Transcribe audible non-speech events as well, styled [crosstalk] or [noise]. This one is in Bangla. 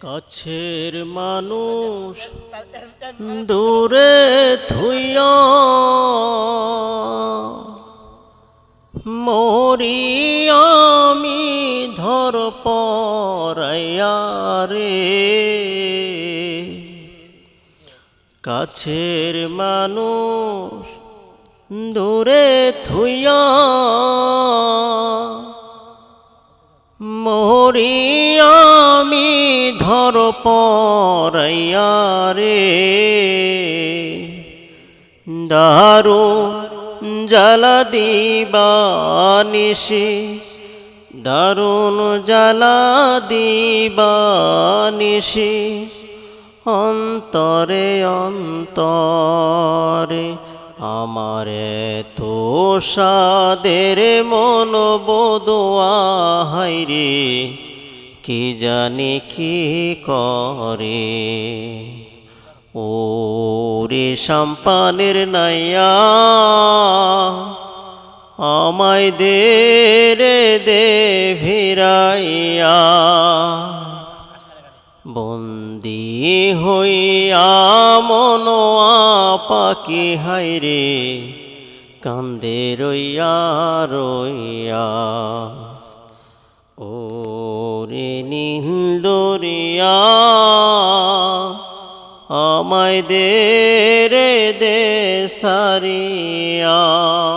কাছের মানুষ [laughs] দূরে থুইয়া মরি আমি ধর পরাইয়া রে। কাছের মানুষ দূরে থুইয়া মরি আমি ধর পরাইয়া রে। দারু জ্বালা দিবানিসি দারুণ জ্বালা দিবানিসি অন্তরে অন্তরে আমার তো সাদের মন বোদোয়া হাইরে কি জানি কি করে? ওরে সম্পানের নাইয়া আমায় দে রে দে ভিড়াইয়া। বন্দি হইয়া মনোয়া পাখি হাইরে কান্দে রইয়া রইয়া। ও রে নীল দরিয়া। আমায় দে দে সারিয়া।